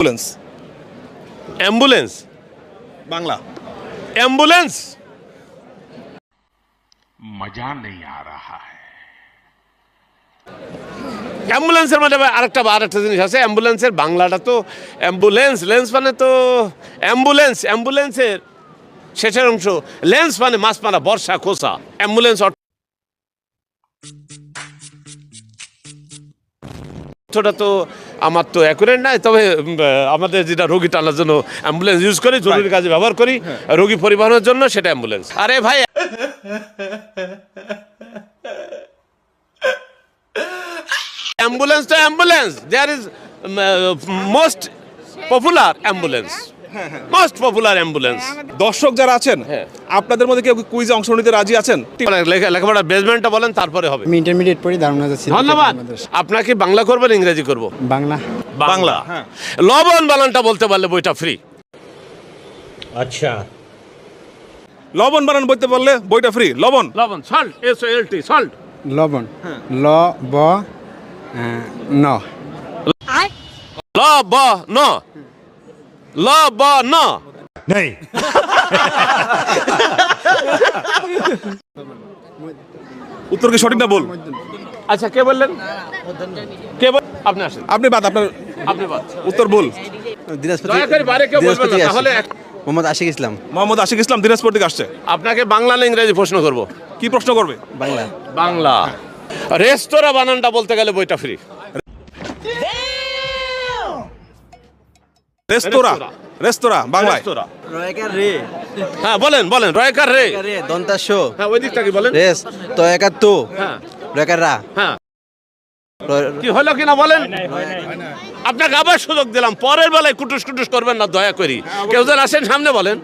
Ambulance ambulance Bangla ambulance মজা নেই আর অ্যাম্বুলেন্সের মধ্যে আরেকটা বা আরেকটা জিনিস আছে। অ্যাম্বুলেন্সের বাংলাটা তো অ্যাম্বুলেন্স লেন্স মানে তো অ্যাম্বুলেন্স অ্যাম্বুলেন্সের শেষের অংশ। লেন্স মানে মাছ মারা বর্ষা খোসা। অ্যাম্বুলেন্স অর্থটা তো আমার তো অ্যাকুরেট নাই তবে আমাদের যেটা রোগী টানার জন্য অ্যাম্বুলেন্স ইউজ করি জরুরি কাজে ব্যবহার করি রোগী পরিবহনের জন্য সেটা অ্যাম্বুলেন্স আরে ভাই। অ্যাম্বুলেন্স তো ambulance there is most popular ambulance most popular ambulance দর্শক যারা আছেন হ্যাঁ। আপনাদের মধ্যে কেউ কুইজে অংশ নিতে রাজি আছেন? লেখাপড়া বেসমেন্টটা বলেন তারপরে হবে। আমি ইন্টারমিডিয়েট পড়ি দারুণ যাচ্ছি ধন্যবাদ। আপনাকে বাংলা করবেন ইংরেজি করব। বাংলা। বাংলা। হ্যাঁ। লবণ বানানটা বলতে পারলে বইটা ফ্রি আচ্ছা। লবণ বানান বইতে পারলে বইটা ফ্রি লবণ। লবণ salt S O L T salt লবণ। ল ব ন। ল ব ন। ল ব ন। উত্তর কি সঠিক না বল আচ্ছা কে বললেন? কে বল আপনি আসেন। আপনি বাদ আপনার আপনি বল উত্তর বল দয়া করে বাইরে কেউ বলবেন না তাহলে মোহাম্মদ আশিক ইসলাম। মোহাম্মদ আশিক ইসলাম দিনাজপুর থেকে আসছে। আপনাকে বাংলা না ইংরেজি প্রশ্ন করব। কি প্রশ্ন করবে? বাংলা। বাংলা। রেস্তোরাঁ বানানটা বলতে গেলে বইটা ফ্রি রেস্তোরাঁ রেস্তোরাঁ। বাংলায়। রয়কার রে। হ্যাঁ বলেন বলেন রয়কার রে। রে শো। হ্যাঁ ওই দিকটা কি বলেন? রেস তো একার তো হ্যাঁ। রয়কার রা। হ্যাঁ। কি হলো কিনা বলেন? আপনাকে আবার সুযোগ দিলাম পরের বেলায় কুটুস কুটুস করবেন না দয়া করি। কেউ যেন আসেন সামনে বলেন।